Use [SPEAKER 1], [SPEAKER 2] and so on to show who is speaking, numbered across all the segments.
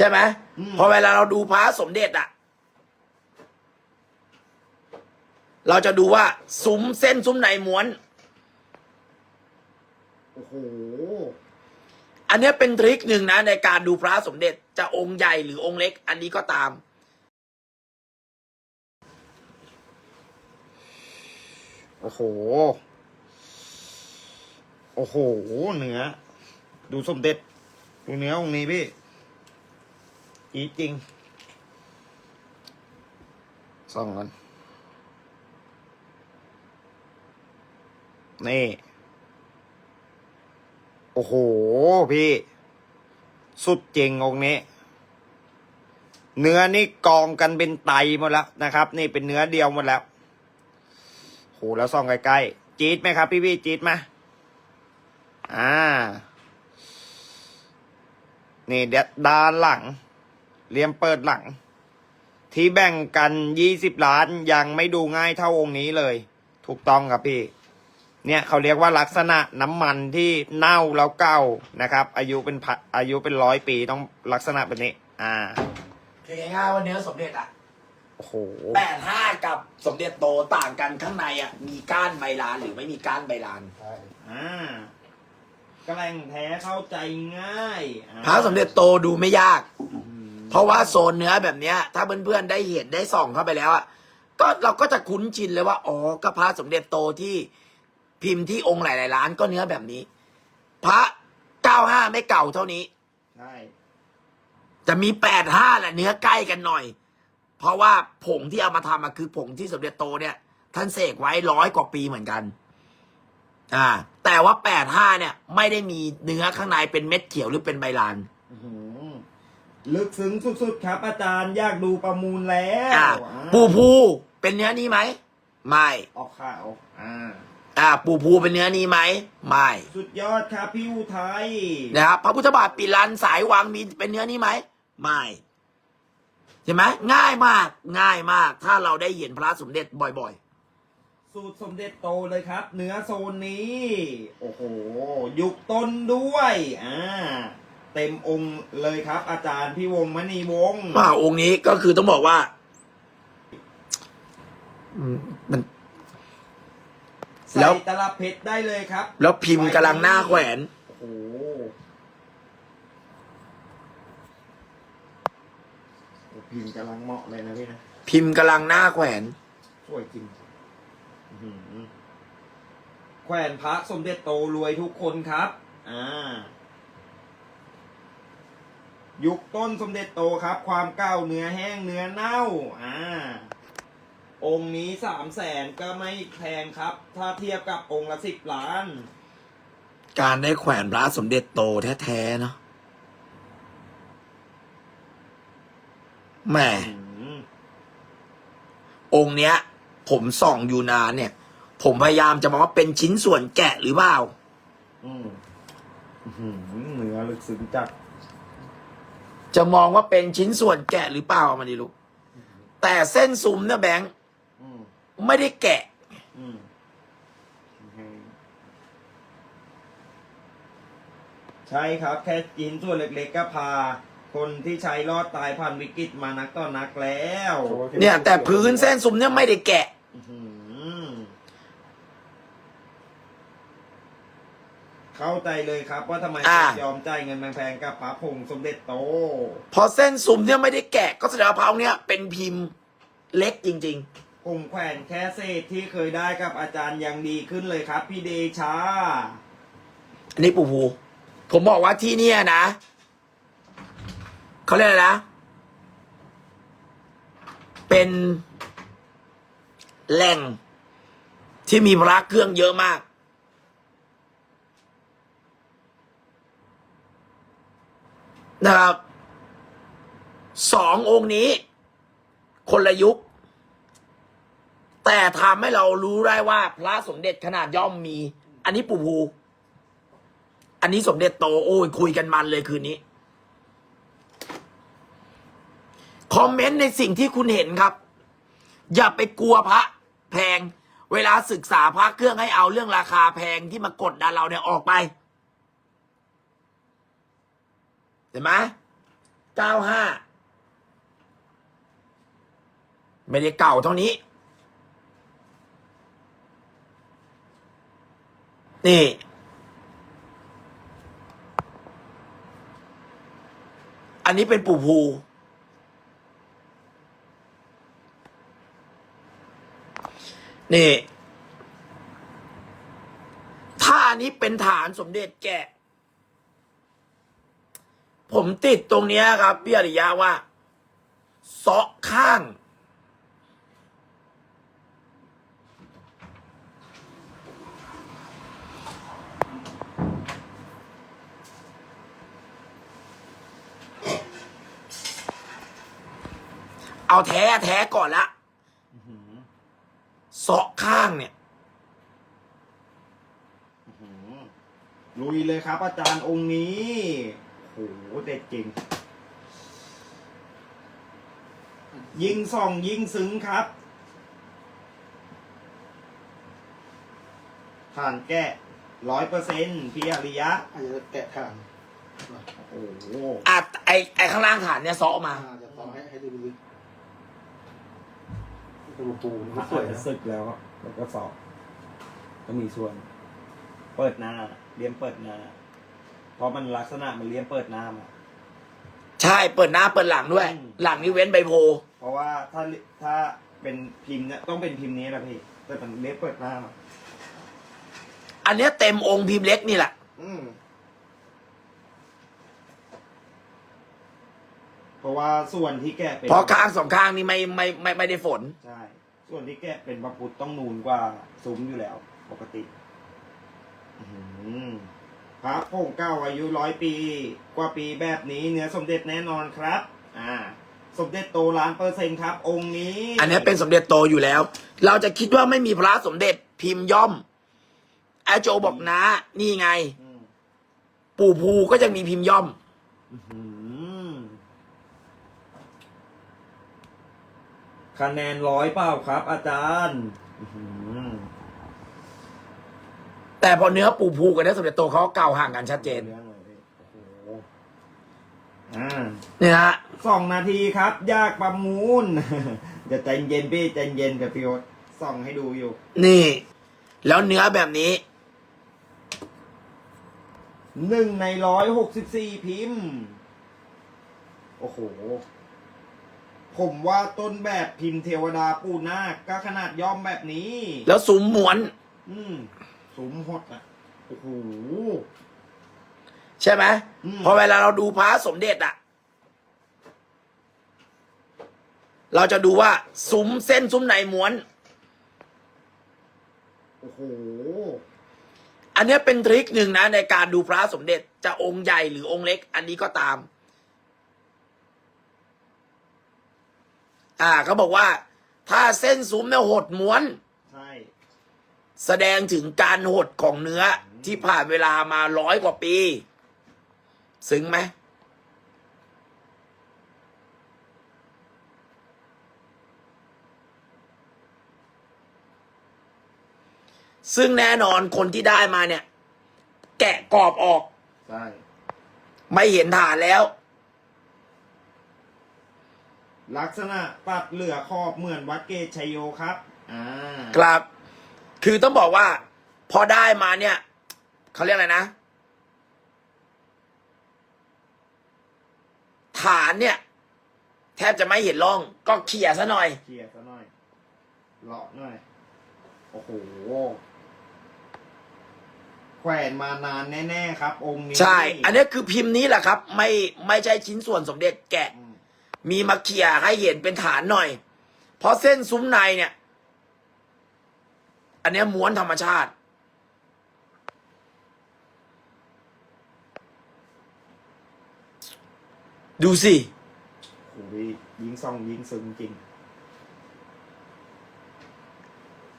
[SPEAKER 1] ช่ไหม
[SPEAKER 2] อืม
[SPEAKER 1] พอเวลาเราดูพระสมเด็จอะเราจะดูว่าซุ้มเส้นซุ้มในม้วน
[SPEAKER 2] โอ้โห
[SPEAKER 1] อันเนี้ยเป็นทริคหนึ่งนะ ในการดูพระสมเด็จจะองค์ใหญ่หรือองค์เล็ก อันนี้ก็ตาม
[SPEAKER 2] โอ้โห โอ้โห เนื้อ ดูสมเด็จ ดูเนื้อองค์นี้พี่ อีจริงส่องกันนี่ โอ้โห พี่ สุดจริงองค์นี้ เนื้อนี่กองกันเป็นไตหมดแล้วนะครับ นี่เป็นเนื้อเดียวหมดแล้วโหแล้วส่องใกล้ๆจี๊ดไหมครับ พี่พี่จี๊ดไหมอ่า นี่เดด้านหลัง เรียมเปิดหลัง ที่แบ่งกันยี่สิบล้านยังไม่ดูง่ายเท่าองค์นี้เลย ถูกต้องครับพี่ เนี่ยเขาเรียกว่าลักษณะน้ำมันที่เน่าแล้วเก่านะครับ อายุเป็นพันอายุเป็นร้อยปีต้องลักษณะแบบนี้ อ่า
[SPEAKER 1] คือง่ายๆว่าเนื้อสมเด็จอะ
[SPEAKER 2] โอ้โห
[SPEAKER 1] แปดห้ากับสมเด็จโตต่างกันข้างในอะมีก้านใบลานหรือไม่มีก้านใบลาน
[SPEAKER 2] อ่าแกล้งแท้เข้าใจง่ายอ่า
[SPEAKER 1] พระสมเด็จโตดูไม่ยาก เพราะว่าโซนเนื้อแบบเนี้ย ถ้าเพื่อนๆได้เห็นได้ส่องเข้าไปแล้วอะก็เราก็จะคุ้นชินเลยว่าอ๋อก็พระสมเด็จโตที่พิมพ์ที่องค์หลายๆล้านก็เนื้อแบบนี้ พระเก้าห้าไม่เก่าเท่านี้
[SPEAKER 2] ใช่
[SPEAKER 1] จะมีแปดห้าแหละเนื้อใกล้กันหน่อย เพราะว่าผงที่เอามาทำอะคือผงที่สมเด็จโตเนี่ย ท่านเสกไว้ร้อยกว่าปีเหมือนกัน อ่า แต่ว่าแปดห้าเนี่ย ไม่ได้มีเนื้อข้างในเป็นเม็ดเขียวหรือเป็นใบลาน
[SPEAKER 2] อื้อหือ ลึกซึ้งสุดๆครับ อาจารย์อยากดูประมูลแล้ว
[SPEAKER 1] อ่า
[SPEAKER 2] อ่า
[SPEAKER 1] ปูภูเป็นเนื้อนี้ไหมไม่
[SPEAKER 2] ออกขาวอ่า
[SPEAKER 1] อ่า ปูภูเป็นเนื้อนี้ไหมไม่
[SPEAKER 2] สุดยอดครับพี่อุทัย
[SPEAKER 1] นะครับพระพุทธบาทปิลันสายวังมีเป็นเนื้อนี้ไหมไม่ใช่ไหมง่ายมากง่ายมาก ถ้าเราได้เห็นพระสมเด็จบ่อย
[SPEAKER 2] สูตรสมเด็จโตเลยครับ เนื้อโซนนี้ โอ้โห ยุคต้นด้วยอ่า เต็มองค์เลยครับ อาจารย์พี่วงศ์มณีวงศ์
[SPEAKER 1] ๆว่าองค์นี้ก็คือต้องบอกว่าอืมมันแล้
[SPEAKER 2] ใส่
[SPEAKER 1] ว
[SPEAKER 2] ตลับเพชรได้เลยครับ
[SPEAKER 1] แล้วพิมพ์กำลังหน้าแขวน
[SPEAKER 2] โอ้โหโอ้พิมพ์กำลังเหมาะเลยนะพี่นะ
[SPEAKER 1] พิมพ์กำลังหน้าแขวน
[SPEAKER 2] สวยจริงอื้อหือแขวนพระสมเด็จโตรวยทุกคนครับ อ่า ยุคต้นสมเด็จโตครับ ความเก่าเนื้อแห้งเนื้อเน่าอ่าองค์นี้สามแสนก็ไม่แพงครับ ถ้าเทียบกับองค์ละสิบล้าน
[SPEAKER 1] การได้แขวนพระสมเด็จโตแท้ๆเนาะแหม
[SPEAKER 2] อืม
[SPEAKER 1] องค์เนี้ย ผมส่องอยู่นานเนี่ย ผมพยายามจะมองว่าเป็นชิ้นส่วนแกะหรือเปล่า
[SPEAKER 2] อืมอื้อหือเนื้อลึกซึ้งจัด
[SPEAKER 1] จะมองว่าเป็นชิ้นส่วนแกะหรือเปล่ามาดิลูกแต่เส้นซุ้มเนี่ยแบงค์
[SPEAKER 2] อืม
[SPEAKER 1] ไม่ได้แกะ
[SPEAKER 2] อืมใช่ครับ แค่จินส่วนเล็กๆก็พา คนที่ใช้รอดตายผ่านวิกฤตมานักต่อนักแล้ว
[SPEAKER 1] เนี่ย แต่พื้นเส้นซุ้มเนี่ยไม่ได้แกะ
[SPEAKER 2] อื้อหือ เข้าใจเลยครับว่าทำไม
[SPEAKER 1] อ่า
[SPEAKER 2] ยอมจ่ายเงินแพงๆกับพระผงสมเด็จโต
[SPEAKER 1] พอเส้นซุ้มเนี่ยไม่ได้แกะก็แสดงว่าพระองค์เนี่ยเป็นพิมพ์เล็กจริง
[SPEAKER 2] ผมแขวนแค่เศษที่เคยได้กับอาจารย์ยังดีขึ้นเลยครับ พี่เดชา
[SPEAKER 1] ๆ อันนี้ปู่ภูผมบอกว่าที่เนี่ยนะเขาเรียกอะไรนะ เป็นแหล่งที่มีพระเครื่องเยอะมาก นะครับสององค์นี้ คนละยุค แต่ทำให้เรารู้ได้ว่า พระสมเด็จขนาดย่อมมี อันนี้ปู่ภูอันนี้สมเด็จโตโอ้ยคุยกันมันเลยคืนนี้ คอมเมนต์ในสิ่งที่คุณเห็นครับ อย่าไปกลัวพระแพง เวลาศึกษาพระเครื่องให้เอาเรื่องราคาแพงที่มากดดันเราเนี่ยออกไป เห็นไหมเก้าห้าไม่ได้เก่าเท่านี้ นี่อันนี้เป็นปู่ภู นี่ ถ้าอันนี้เป็นฐานสมเด็จแกะ ผมติดตรงเนี้ยครับพี่อริยะว่าเซาะข้าง เอาแท้แท้ก่อนละเซาะข้างเนี่ย
[SPEAKER 2] ลุยเลยครับอาจารย์องค์นี้ หเด็ดจริง ยิงส่องยิงซึ้งครับ ผ่านแกะร้อยเปอร์เซ็นต์พี่อริยะ
[SPEAKER 3] อาจจะแกะข้าง
[SPEAKER 2] โอ้โห
[SPEAKER 1] อะไอไอข้างล่างฐานเนี่ยเซาะมา
[SPEAKER 3] อาจจะต่อให้ให้ดูลึกดูปูมัน
[SPEAKER 2] อา
[SPEAKER 3] สวย
[SPEAKER 2] จจะ
[SPEAKER 3] นะ
[SPEAKER 2] สึกแล้วแล้วก็สอบ ก็มีส่วน เปิดหน้าเลี้ยมเปิดหน้า เพราะมันลักษณะมันเลี้ยมเปิดหน้ามา
[SPEAKER 1] ใช่เปิดหน้าเปิดหลังด้วย
[SPEAKER 2] อืม
[SPEAKER 1] หลังนี่เว้นใบโพ
[SPEAKER 2] เพราะว่าถ้าถ้าเป็นพิมพ์เนี่ยต้องเป็นพิมพ์นี้แหละพี่แต่มันเลี้ยมเปิดหน้ามา
[SPEAKER 1] อันเนี้ยเต็มองค์พิมพ์เล็กนี่แหละ
[SPEAKER 2] อืมเพราะว่าส่วนที่แกะเป็น
[SPEAKER 1] เพราะข้างสองข้างนี่ไม่ไม่ไม่ไม่ได้ฝน
[SPEAKER 2] ใช่ ส่วนที่แกะเป็นพระพุทธต้องนูนกว่าซุ้มอยู่แล้ว ปกติ อื้อหือ พระพงเก้าอายุร้อยปี กว่าปีแบบนี้เนื้อสมเด็จแน่นอนครับ อ่า สมเด็จโตล้านเปอร์เซ็นต์ครับ องค์นี้
[SPEAKER 1] อันเนี้ยเป็นสมเด็จโตอยู่แล้ว เราจะคิดว่าไม่มีพระสมเด็จพิมพ์ย่อมไอโจบอกนะ นี่ไง
[SPEAKER 2] อืม
[SPEAKER 1] ปู่ภูก็ยังมีพิมพ์ย่อม
[SPEAKER 2] อื้อหือคะแนนร้อยเปล่าครับ อาจารย์อื้อหือ
[SPEAKER 1] แต่พอเนื้อปู่ภูกับเนื้อสมเด็จโตเขาก็เก่าห่างกันชัดเจน
[SPEAKER 2] เรื่องเลยพี่โอ้โหอ่า
[SPEAKER 1] เนี่ยฮะ
[SPEAKER 2] สองนาทีครับ ยากประมูล เดี๋ยวใจเย็นพี่ใจเย็นกับพี่โอ๊ตส่องให้ดูอยู่
[SPEAKER 1] นี่ แล้วเนื้อแบบนี้
[SPEAKER 2] หนึ่งในร้อยหกสิบสี่พิมพ์ โอ้โห ผมว่าต้นแบบพิมพ์เทวดาปูนาคก็ขนาดย่อมแบบนี้
[SPEAKER 1] แล้วสุมหมวน
[SPEAKER 2] อืม สูงหดอะโอ้โห
[SPEAKER 1] ใช่ไหม
[SPEAKER 2] อืม
[SPEAKER 1] พอเวลาเราดูพระสมเด็จอะเราจะดูว่าซุ้มเส้นซุ้มไหนม้วน
[SPEAKER 2] โอ้โห
[SPEAKER 1] อันเนี้ยเป็นทริคหนึ่งนะ ในการดูพระสมเด็จจะองค์ใหญ่หรือองค์เล็ก อันนี้ก็ตาม อ่าเขาบอกว่า ถ้าเส้นซุ้มเนี่ยหดม้วน
[SPEAKER 2] ใช่
[SPEAKER 1] แสดงถึงการหดของเนื้อที่ผ่านเวลามาร้อยกว่าปี ซึ้งไหมซึ่งแน่นอนคนที่ได้มาเนี่ย แกะกรอบออก
[SPEAKER 2] ใช่
[SPEAKER 1] ไม่เห็นฐานแล้ว
[SPEAKER 2] ลักษณะปัดเหลือขอบเหมือนวัดเกตชัยโยครับ อ่า
[SPEAKER 1] ครับ คือต้องบอกว่า พอได้มาเนี่ยเขาเรียกอะไรนะ ฐานเนี่ย แทบจะไม่เห็นร่อง ก็เขี่ยซะหน่อย
[SPEAKER 2] เคลียร์ซะหน่อยเลาะหน่อย โอ้โห แขวนมานานแน่ๆครับ องค์นี้
[SPEAKER 1] ใช่ อันนี้คือพิมพ์นี้แหละครับ ไม่ไม่ใช่ชิ้นส่วนสมเด็จแกะ
[SPEAKER 2] อืม
[SPEAKER 1] มีมาเขี่ยให้เห็นเป็นฐานหน่อย เพราะเส้นซุ้มในเนี่ย อันเนี้ยม้วนธรรมชาติ ดูสิ
[SPEAKER 2] โอ้โหยิงซองยิงซึ้งจริง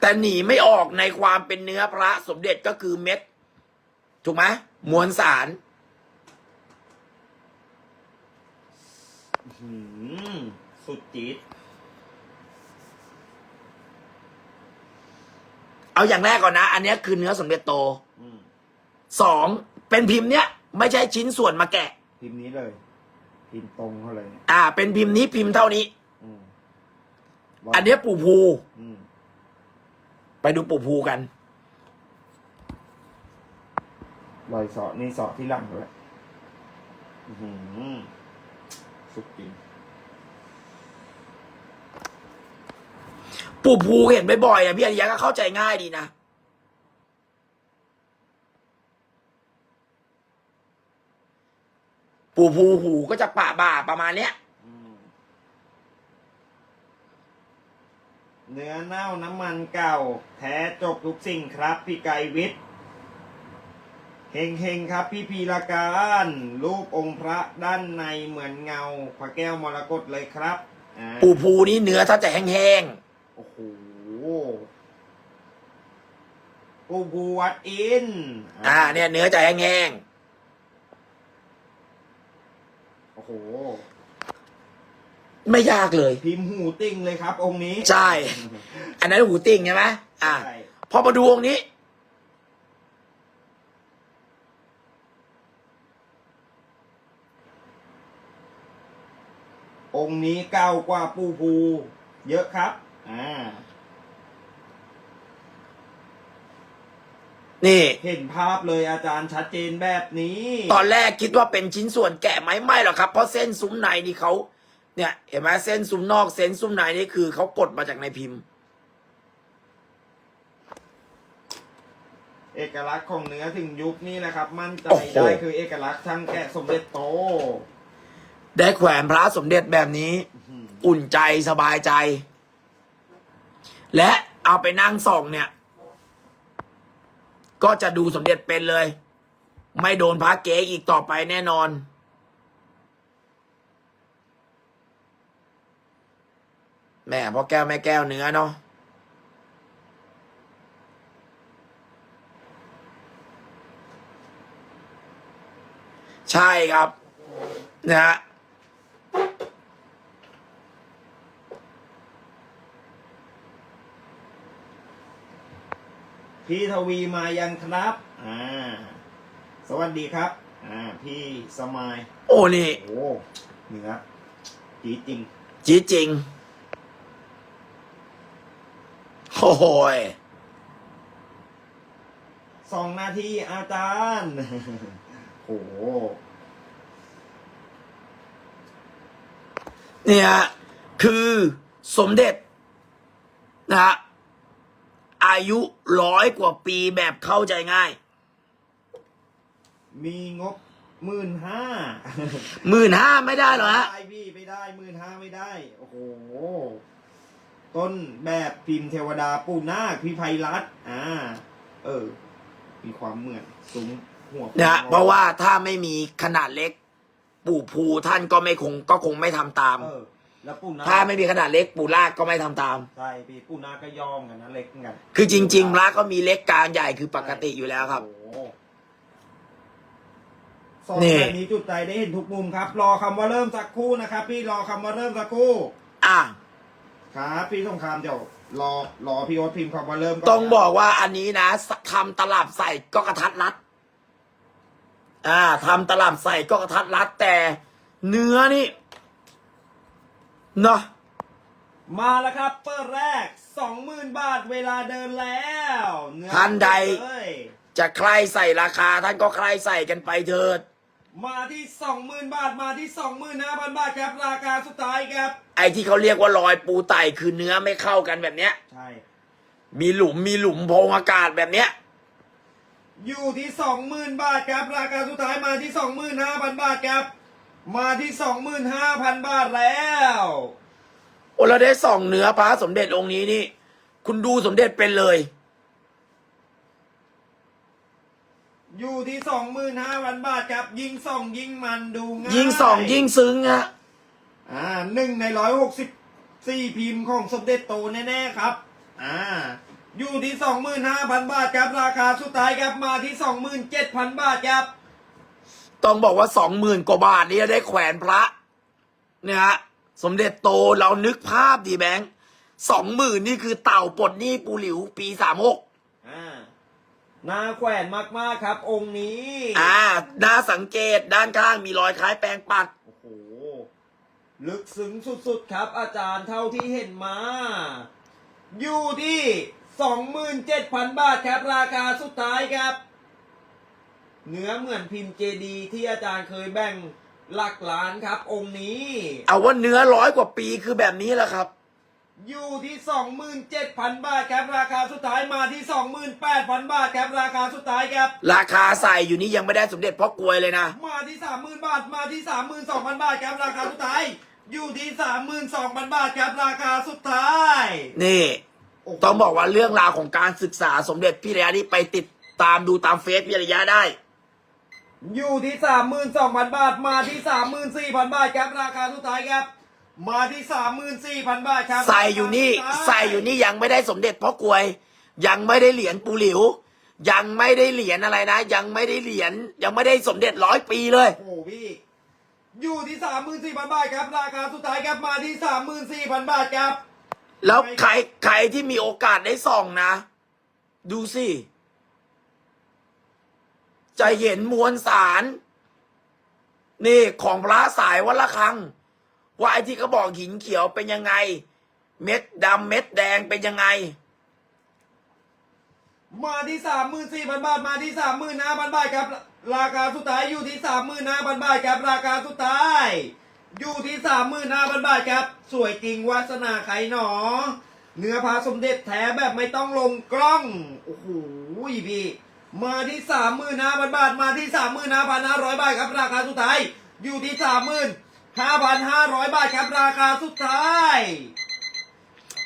[SPEAKER 1] แต่หนีไม่ออกในความเป็นเนื้อพระสมเด็จก็คือเม็ด ถูกไหมมวลสาร
[SPEAKER 2] หืมสุดจี๊ด
[SPEAKER 1] เอาอย่างแรกก่อนนะ อันเนี้ยคือเนื้อสมเด็จโต
[SPEAKER 2] อืม
[SPEAKER 1] สองเป็นพิมพ์เนี้ยไม่ใช่ชิ้นส่วนมาแกะ
[SPEAKER 2] พิมพ์นี้เลย พิมพ์ตรงเขาเลยเนี่ย
[SPEAKER 1] อ่า เป็นพิมพ์นี้พิมพ์เท่านี้
[SPEAKER 2] อืม
[SPEAKER 1] อันเนี้ยปู่ภู
[SPEAKER 2] อืม
[SPEAKER 1] ไปดูปู่ภูกัน
[SPEAKER 2] รอยเสาะนี่เสาะที่หลังด้วยอื้อหือสุกจริง
[SPEAKER 1] ปู่ภูเห็นบ่อยๆอะพี่อริยะก็เข้าใจง่ายดีนะปู่ภูหูก็จะปะบ่าประมาณเนี้ย
[SPEAKER 2] อืมเนื้อเน่าน้ำมันเก่า แท้จบทุกสิ่งครับ พี่ไก่วิทย์เฮงเฮงๆครับ พี่พีละการรูปองค์พระด้านในเหมือนเงาพระแก้วมรกตเลยครับอ่า
[SPEAKER 1] ปู่ภูนี่เนื้อถ้าจะแห้ง
[SPEAKER 2] โอ้โหปูบูวัดอิน
[SPEAKER 1] ๆอ่า เนี่ยเนื้อจะแห้ง
[SPEAKER 2] โอ้โห
[SPEAKER 1] ๆ ไม่ยากเลย
[SPEAKER 2] พิมพ์หูติ่งเลยครับองค์นี้
[SPEAKER 1] ใช่ อันนั้นหูติ่งใช่ไหมอ่า
[SPEAKER 2] ใช่
[SPEAKER 1] พอมาดูองค์นี้
[SPEAKER 2] องค์นี้เก่ากว่าปูภู เยอะครับ อ่า
[SPEAKER 1] นี่
[SPEAKER 2] เห็นภาพเลยอาจารย์ชัดเจนแบบนี้
[SPEAKER 1] ตอนแรกคิดว่าเป็นชิ้นส่วนแกะไหมไม่หรอกครับ เพราะเส้นซุ้มในนี่เขาเนี่ย เห็นไหมเส้นซุ้มนอกเส้นซุ้มในนี่คือเขากดมาจากในพิมพ์
[SPEAKER 2] เอกลักษณ์ของเนื้อถึงยุคนี้แหละครับ มั่นใจ
[SPEAKER 1] โอ้โห
[SPEAKER 2] ได้คือเอกลักษณ์ช่างแกะสมเด็จโต
[SPEAKER 1] ได้แขวนพระสมเด็จแบบนี้อุ่นใจสบายใจ และเอาไปนั่งส่องเนี่ย ก็จะดูสมเด็จเป็นเลย ไม่โดนพระเก๊อีกต่อไปแน่นอนแม่พ่อแก้วแม่แก้วเนื้อเนาะใช่ครับ นะฮะ
[SPEAKER 2] พี่ทวีมายังครับอ่าสวัสดีครับอ่าพี่สมาย
[SPEAKER 1] โอ้นี่
[SPEAKER 2] โอ้เนื้อจีดจริง
[SPEAKER 1] จีดจริงโอ้โหย
[SPEAKER 2] สองนาทีอาจารย์โห
[SPEAKER 1] เนี่ย คือสมเด็จ นะฮะ อายุร้อยกว่าปีแบบเข้าใจง่าย
[SPEAKER 2] มีงบหมื่นห้า
[SPEAKER 1] หมื่นห้าไม่ได้เหรอฮะ
[SPEAKER 2] ไม่ได้พี่ไม่ได้หมื่นห้าไม่ได้ โอ้โห ต้นแบบพิมพ์เทวดาปูนาคพี่ไพรัตน์อ่า เออ มีความเหมือนซุ้มหัว
[SPEAKER 1] นะฮะเพราะว่าถ้าไม่มีขนาดเล็ก ปู่ภูท่านก็ไม่คงก็คงไม่ทำตาม
[SPEAKER 2] เออ แล้วปูนา
[SPEAKER 1] ถ้าไม่มีขนาดเล็กปู่ลากก็ไม่ทำตาม
[SPEAKER 2] ใช่พี่ปูนาคก็ยอมกันนะเล็กเหมือนกัน
[SPEAKER 1] คือจริงๆพระก็มีเล็กกลางใหญ่คือปกติอยู่แล้วครับ
[SPEAKER 2] โอ้โหสอง
[SPEAKER 1] นี่
[SPEAKER 2] แบบนี้จุดใจได้เห็นทุกมุมครับ รอคำว่าเริ่มสักครู่นะครับ พี่รอคำว่าเริ่มสักครู่
[SPEAKER 1] อะ
[SPEAKER 2] ครับพี่สงครามเดี๋ยวรอรอพี่โอ๊ตพิมพ์คำว่าเริ่มก่น
[SPEAKER 1] ต้องบอกว่าอันนี้นะทำตลับใส่ก็กระทัดรัด อ่าทำตลับใส่ก็กระทัดรัดแต่ เนื้อนี่ เนาะ
[SPEAKER 2] มาแล้วครับ เปิดแรกสองหมื่นบาทเวลาเดินแล้วเนื้อ
[SPEAKER 1] ท่านใด
[SPEAKER 2] เลย
[SPEAKER 1] จะใครใส่ราคาท่านก็ใครใส่กันไปเถิด
[SPEAKER 2] มาที่สองหมื่นบาทมาที่สองหมื่นห้าพันบาทครับ ราคาสุดท้ายครับ
[SPEAKER 1] ไอ้ที่เขาเรียกว่ารอยปูไต่คือเนื้อไม่เข้ากันแบบเนี้ย
[SPEAKER 2] ใช่
[SPEAKER 1] มีหลุมมีหลุมโพรงอากาศแบบเนี้ย
[SPEAKER 2] อยู่ที่สองหมื่นบาทครับ ราคาสุดท้ายมาที่สองหมื่นห้าพันบาทครับ มาที่สองหมื่นห้าพันบาทแล้ว
[SPEAKER 1] โอ้เราได้ส่องเนื้อพระสมเด็จองค์นี้นี่ คุณดูสมเด็จเป็นเลย
[SPEAKER 2] อยู่ที่สองหมื่นห้าพันบาทครับ ยิงส่องยิงมันดูง่าย
[SPEAKER 1] ยิ่งส่องยิ่งซึ้งฮะ
[SPEAKER 2] อ่าหนึ่งในร้อยหกสิบสี่พิมพ์ของสมเด็จโตแน่ๆครับ อ่า อยู่ที่สองหมื่นห้าพันบาทครับ ราคาสุดท้ายครับมาที่สองหมื่นเจ็ดพันบาทครับ
[SPEAKER 1] ต้องบอกว่าสองหมื่นกว่าบาทนี่ได้แขวนพระเนี่ยฮะสมเด็จโตเรานึกภาพดีแบงค์สองหมื่นนี่คือเต่าปลดหนี้ปูหลิวปีสามหก
[SPEAKER 2] อ่าหน้าแขวนมากๆครับ องค์นี้
[SPEAKER 1] อ่าน่าสังเกตด้านข้างมีรอยคล้ายแปรงปัด
[SPEAKER 2] โอ้โห ลึกซึ้งสุดๆครับ อาจารย์เท่าที่เห็นมา อยู่ที่สองหมื่นเจ็ดพันบาทครับ ราคาสุดท้ายครับ เนื้อเหมือนพิมพ์เจดีที่อาจารย์เคยแบ่งหลักล้านครับ องค์นี้
[SPEAKER 1] เอาว่าเนื้อร้อยกว่าปีคือแบบนี้แหละครับ
[SPEAKER 2] อยู่ที่สองหมื่นเจ็ดพันบาทครับ ราคาสุดท้ายมาที่สองหมื่นแปดพันบาทครับ ราคาสุดท้ายครับ
[SPEAKER 1] ราคาใส่อยู่นี่ยังไม่ได้สมเด็จพ่อกลวยเลยนะ
[SPEAKER 2] มาที่สามหมื่นบาทมาที่สามหมื่นสองพันบาทครับราคาสุดท้าย อยู่ที่สามหมื่นสองพันบาทครับราคาสุดท้าย
[SPEAKER 1] นี่
[SPEAKER 2] โโห
[SPEAKER 1] ต้องบอกว่าเรื่องราวของการศึกษาสมเด็จพี่ระยะนี่ไปติดตามดูตามเฟซพี่ระยะได้
[SPEAKER 2] อยู่ที่สามหมื่นสองพันบาท มาที่สามหมื่นสี่พันบาทครับราคาสุดท้ายครับ มาที่สามหมื่นสี่พันบาทครับ
[SPEAKER 1] ใส่อยู่นี่
[SPEAKER 2] ราคาสุดท้า
[SPEAKER 1] ใส่อยู่นี่ยังไม่ได้สมเด็จพ่อกลวย ยังไม่ได้เหรียญปูหลิว ยังไม่ได้เหรียญอะไรนะ ยังไม่ได้เหรียญยังไม่ได้สมเด็จร้อยปีเลย
[SPEAKER 2] โอ้โหพี่อยู่ที่สามหมื่นสี่พันบาทครับ ราคาสุดท้ายครับมาที่สามหมื่นสี่พันบาทครับ
[SPEAKER 1] แล้วใครใครที่มีโอกาสได้ส่องนะ ดูสิ จะเห็นมวลสาร นี่ของพระสายวัดละคัง ว่าไอ้ที่เขาบอกหินเขียวเป็นยังไง เม็ดดำเม็ดแดงเป็นยังไง
[SPEAKER 2] มาที่สามหมื่นสี่พันบาทมาที่สามหมื่นห้าพันบาทครับ ราคาสุดท้ายอยู่ที่สามหมื่นห้าพันบาทครับ ราคาสุดท้าย อยู่ที่สามหมื่นห้าพันบาทครับ สวยจริงวาสนาใครหนอ เนื้อพาสมเด็จแท้แบบไม่ต้องลงกล้องโอ้โหพี่ มาที่สามหมื่นห้าพันบาทมาที่สามหมื่นห้าพันห้าร้อยบาทครับราคาสุดท้าย อยู่ที่สามหมื่นห้าพันห้าร้อยบาทครับราคาสุดท้าย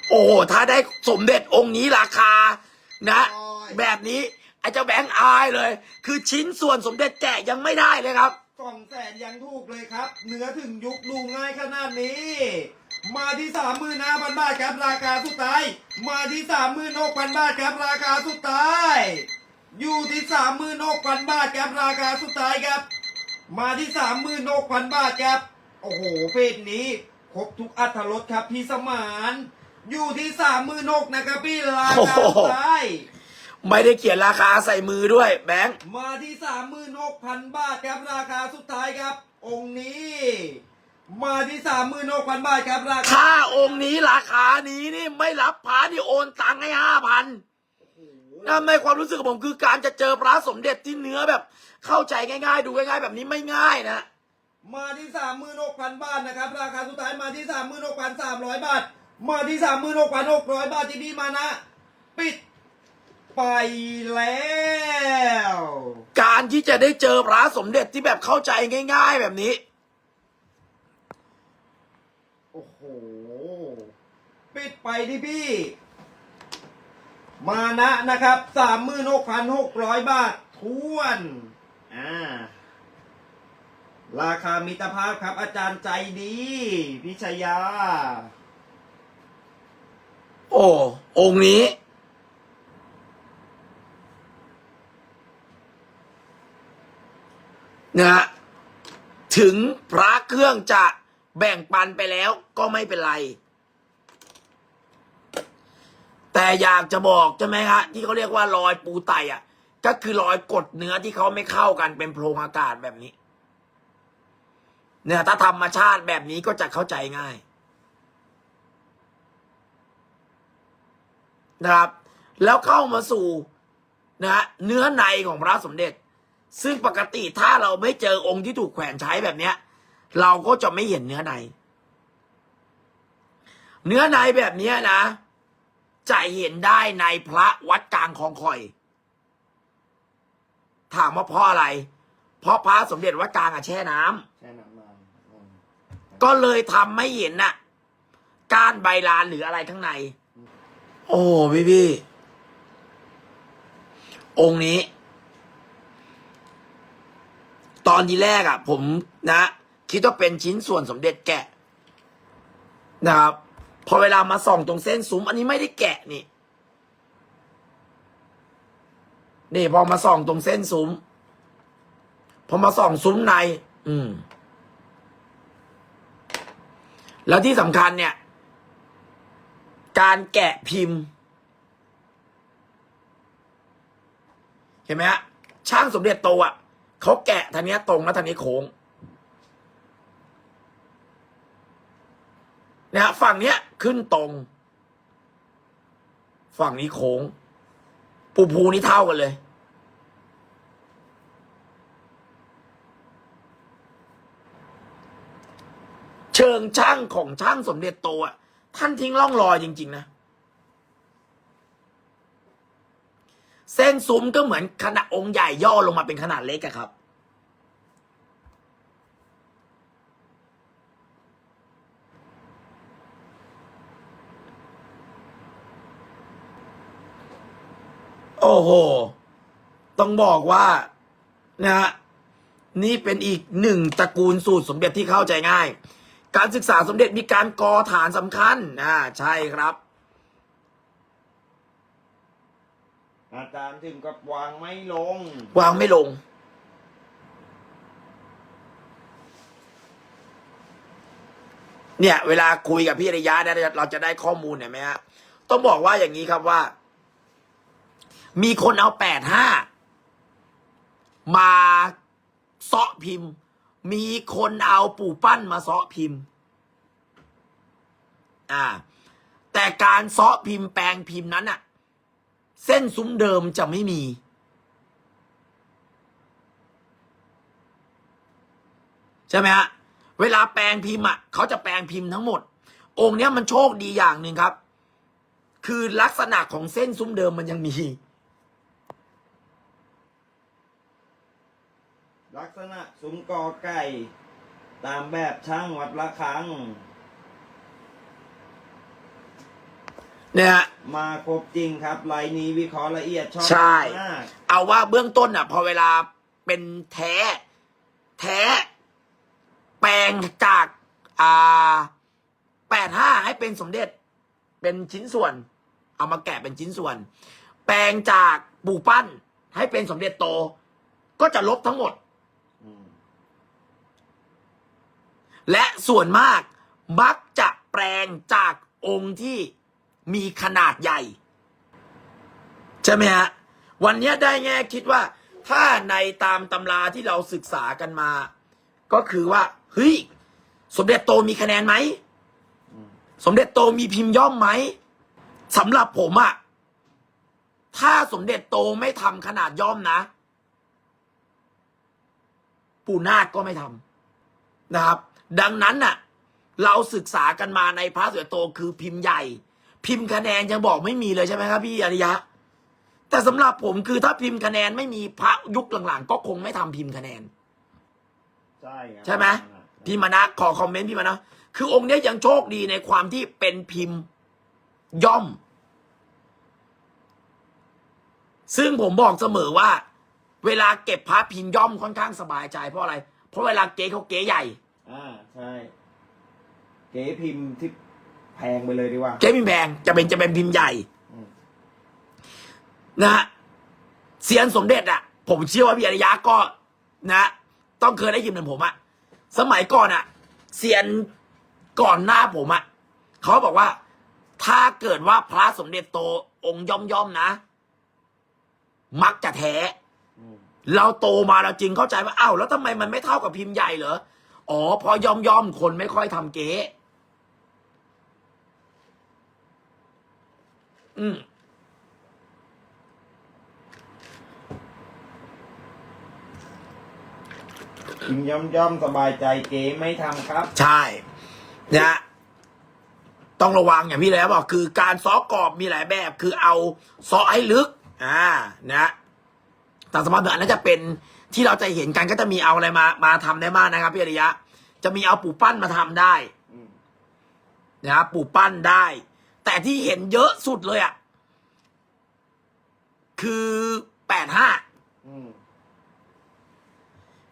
[SPEAKER 1] โอ้โหถ้าได้สมเด็จองค์นี้ราคา นะแบบนี้ไอ้เจ้าแบงค์อายเลย คือชิ้นส่วนสมเด็จแกะยังไม่ได้เลยครับ
[SPEAKER 2] สองแสนยังถูกเลยครับเนื้อถึงยุคดูง่ายขนาดนี้ มาที่สามหมื่นห้าพันบาทครับราคาสุดท้าย มาที่สามหมื่นหกพันบาทครับราคาสุดท้าย อยู่ที่สามหมื่นหกพันบาทครับราคาสุดท้ายครับ มาที่สามหมื่นหกพันบาทครับโอ้โหเพจนี้ครบทุกอัตรสครับพี่สมานอยู่ที่สามหมื่นหกนะครับพี่ราคาสุดท้าย
[SPEAKER 1] ไม่ได้เขียนราคาใส่มือด้วยแบงค์
[SPEAKER 2] มาที่สามหมื่นหกพันบาทครับราคาสุดท้ายครับ องค์นี้ มาที่สามหมื่นหกพันบาทครับราคา
[SPEAKER 1] ถ้าองค์นี้ราคานี้นี่ไม่รับพระที่โอนตังค์ให้ห้าพัน นั่นในความรู้สึกของผมคือการจะเจอพระสมเด็จที่เนื้อแบบ เข้าใจง่าย ๆ ดูง่าย ๆ แบบนี้ไม่ง่ายนะ
[SPEAKER 2] มาที่สามหมื่นหกพันบาทนะครับ ราคาสุดท้ายมาที่สามหมื่นหกพันสามร้อยบาท มาที่สามหมื่นหกพันหกร้อยบาทที่พี่มานะ ปิดไปแล้ว
[SPEAKER 1] การที่จะได้เจอพระสมเด็จที่แบบเข้าใจง่าย ๆ แบบนี้
[SPEAKER 2] โอ้โห ปิดไปที่พี่ มานะนะครับสามหมื่นหกพันหกร้อยบาททวนอ่าราคามิตรภาพครับ อาจารย์ใจดี พิชยา
[SPEAKER 1] โอ้ องค์นี้ นะฮะถึงพระเครื่องจะแบ่งปันไปแล้วก็ไม่เป็นไร แต่ อยากจะบอกใช่ไหมฮะที่เขาเรียกว่ารอยปูไตอะ ก็คือรอยกดเนื้อที่เขาไม่เข้ากันเป็นโพรงอากาศแบบนี้ เนี่ยถ้าธรรมชาติแบบนี้ก็จะเข้าใจง่าย นะครับ แล้วเข้ามาสู่นะฮะเนื้อในของพระสมเด็จ ซึ่งปกติถ้าเราไม่เจอองค์ที่ถูกแขวนใช้แบบเนี้ย เราก็จะไม่เห็นเนื้อใน เนื้อในแบบนี้นะ จะเห็นได้ในพระวัดกลางคลองคอย ถามว่าเพราะอะไร เพราะพระสมเด็จวัดกลางอะแช่น้ำ
[SPEAKER 2] แช่น้ำมันอืม
[SPEAKER 1] ก็เลยทำไม่เห็นน่ะ ก้านใบลานหรืออะไรข้างใน โอ้พี่พี่องค์นี้ ตอนที่แรกอะผมนะ คิดว่าเป็นชิ้นส่วนสมเด็จแกะนะครับ พอเวลามาส่องตรงเส้นซุ้ม อันนี้ไม่ได้แกะนี่ นี่พอมาส่องตรงเส้นซุ้ม พอมาส่องซุ้มใน อืม แล้วที่สำคัญเนี่ย การแกะพิมพ์ เห็นไหมฮะช่างสมเด็จโตอะเขาแกะทางนี้ตรงแล้วทางนี้โค้ง นะฮะฝั่งเนี้ยขึ้นตรง ฝั่งนี้โค้ง ปูภูนี่เท่ากันเลย เชิงช่างของช่างสมเด็จโตอะท่านทิ้งร่องรอยจริง ๆ นะ เส้นซุ้มก็เหมือนขนาดองค์ใหญ่ย่อลงมาเป็นขนาดเล็กอะครับ อ้โห ต้องบอกว่านะฮะนี่เป็นอีกหนึ่งตระกูลสูตรสมเด็จที่เข้าใจง่าย การศึกษาสมเด็จมีการกอฐานสำคัญอ่าใช่ครับ
[SPEAKER 2] อาจารย์ถึงกับวางไม่ลง
[SPEAKER 1] วางไม่ลง เนี่ย เวลาคุยกับพี่อริยะเนี่ยเราจะได้ข้อมูลเห็นไหมฮะต้องบอกว่าอย่างนี้ครับว่า มีคนเอาแปดห้ามาเซาะพิมพ์ มีคนเอาปู่ปั้นมาเซาะพิมพ์ อ่า แต่การเซาะพิมพ์แปลงพิมพ์นั้นอะเส้นซุ้มเดิมจะไม่มี ใช่ไหมฮะ เวลาแปลงพิมพ์อะเขาจะแปลงพิมพ์ทั้งหมด องค์เนี้ยมันโชคดีอย่างหนึ่งครับ คือลักษณะของเส้นซุ้มเดิมมันยังมี
[SPEAKER 2] ลักษณะซุ้มกอไก่ ตามแบบช่างวัดละครัง
[SPEAKER 1] เนี่ยฮะ
[SPEAKER 2] มาครบจริงครับลายนี้วิเคราะห์ละเอียดชอบ
[SPEAKER 1] ใช่
[SPEAKER 2] มาก
[SPEAKER 1] เอาว่าเบื้องต้นอะ พอเวลาเป็นแท้ แท้ แปลงจาก อ่าแปดห้าให้เป็นสมเด็จ เป็นชิ้นส่วน เอามาแกะเป็นชิ้นส่วน แปลงจากปูปั้นให้เป็นสมเด็จโต ก็จะลบทั้งหมด
[SPEAKER 2] อืม
[SPEAKER 1] และส่วนมากมักจะแปลงจากองค์ที่มีขนาดใหญ่ ใช่ไหมฮะ วันนี้ได้แง่คิดว่า ถ้าในตามตำราที่เราศึกษากันมา ก็คือว่าเฮ้ยสมเด็จโตมีคะแนนไห
[SPEAKER 2] ม
[SPEAKER 1] สมเด็จโตมีพิมพ์ย่อมไหมสำหรับผมอะถ้าสมเด็จโตไม่ทำขนาดย่อมนะ ปู่นาคก็ไม่ทำนะครับ ดังนั้นน่ะ เราศึกษากันมาในพระสมเด็จโตคือพิมพ์ใหญ่ พิมพ์คะแนนยังบอกไม่มีเลยใช่ไหมครับ พี่อริยะ แต่สำหรับผมคือถ้าพิมพ์คะแนนไม่มีพระยุคหลังๆ ก็คงไม่ทำพิมพ์คะแนน
[SPEAKER 2] ใช่ครับ
[SPEAKER 1] ใช่ไหมพี่มานะขอคอมเมนต์พี่มานะคือองค์เนี้ยยังโชคดีในความที่เป็นพิมพ์ย่อม ซึ่งผมบอกเสมอว่า เวลาเก็บพระพิมพ์ย่อมค่อนข้างสบายใจเพราะอะไร เพราะเวลาเก๊เขาเก๊ใหญ่
[SPEAKER 2] อ่าใช่ เก๋พิมพ์ที่แพงไปเลยดีกว่า
[SPEAKER 1] เก๊พิมพ์แพงจะเป็นจะเป็นพิมพ์ใหญ่
[SPEAKER 2] อืม
[SPEAKER 1] นะฮะเสียนสมเด็จอะผมเชื่อว่าพี่อริยะก็ นะ ต้องเคยได้ยินเหมือนผมอะสมัยก่อนอะเสียนก่อนหน้าผมอะเขาบอกว่า ถ้าเกิดว่าพระสมเด็จโตองค์ย่อมย่อมๆนะ มักจะแท้
[SPEAKER 2] อืม
[SPEAKER 1] เราโตมาเราจึงเข้าใจว่าอ้าวแล้วทำไมมันไม่เท่ากับพิมพ์ใหญ่เหรอ อ๋อพอย่อมย่อมๆคนไม่ค่อยทำเก๊อืม
[SPEAKER 2] พิมพ์ย่อมย่อมๆสบายใจเก๋ไม่ทำครับ
[SPEAKER 1] ใช่นะฮะต้องระวังอย่างพี่แล้วบอกคือการซ้อกรอบมีหลายแบบ คือเอาซ้อให้ลึก อ่า นะแต่สมมติอันนั้นจะเป็น ที่เราจะเห็นกันก็จะมีเอาอะไรมามาทำได้มากนะครับพี่อริยะ จะมีเอาปูปั้นมาทำได้
[SPEAKER 2] อืม
[SPEAKER 1] นะครับปูปั้นได้ แต่ที่เห็นเยอะสุดเลยอะ คือแปดห้า
[SPEAKER 2] อืม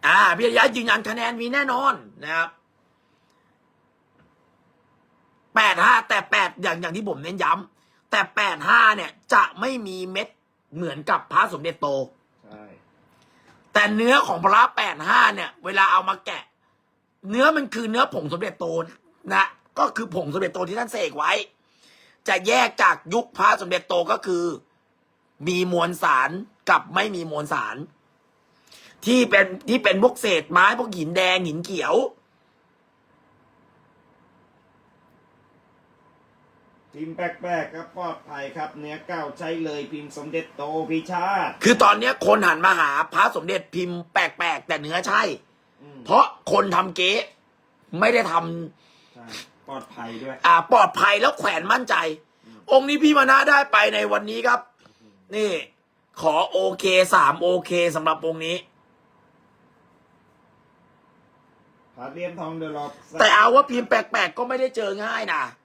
[SPEAKER 1] อ่าพี่อริยะยืนยันคะแนนมีแน่นอนนะครับแปดห้าแต่แปดอย่างอย่างที่ผมเน้นย้ำแต่แปดห้าเนี่ย จะไม่มีเม็ดเหมือนกับพระสมเด็จโต
[SPEAKER 2] ใช่
[SPEAKER 1] แต่เนื้อของพระแปดห้าเนี่ย เวลาเอามาแกะ เนื้อมันคือเนื้อผงสมเด็จโตนะ ก็คือผงสมเด็จโตที่ท่านเสกไว้ จะแยกจากยุคพระสมเด็จโตก็คือ มีมวลสารกับไม่มีมวลสาร ที่เป็นที่เป็นพวกเศษไม้พวกหินแดงหินเขียว
[SPEAKER 2] พิมพ์แปลกๆครับปลอดภัยครับ เนื้อเก้าใช้เลยพิมพ์สมเด็จโตพิชาติ
[SPEAKER 1] คือตอนเนี้ยคนหันมาหาพระสมเด็จพิมพ์แปลกๆแต่เนื้อใช่
[SPEAKER 2] อืม
[SPEAKER 1] เพราะคนทำเก๊ไม่ได้ทำ
[SPEAKER 2] ใช่ปลอดภัยด้วย
[SPEAKER 1] อ่าปลอดภัยแล้วแขวนมั่นใจองค์นี้พี่มานะได้ไปในวันนี้ครับ นี่ ขอโอเคสามโอเคสำหรับองค์นี้
[SPEAKER 2] พระเลี่ยมทองเดอะล็อก
[SPEAKER 1] แต่เอาว่าพิมพ์แปลกๆก็ไม่ได้เจอง่ายนะ
[SPEAKER 2] ใ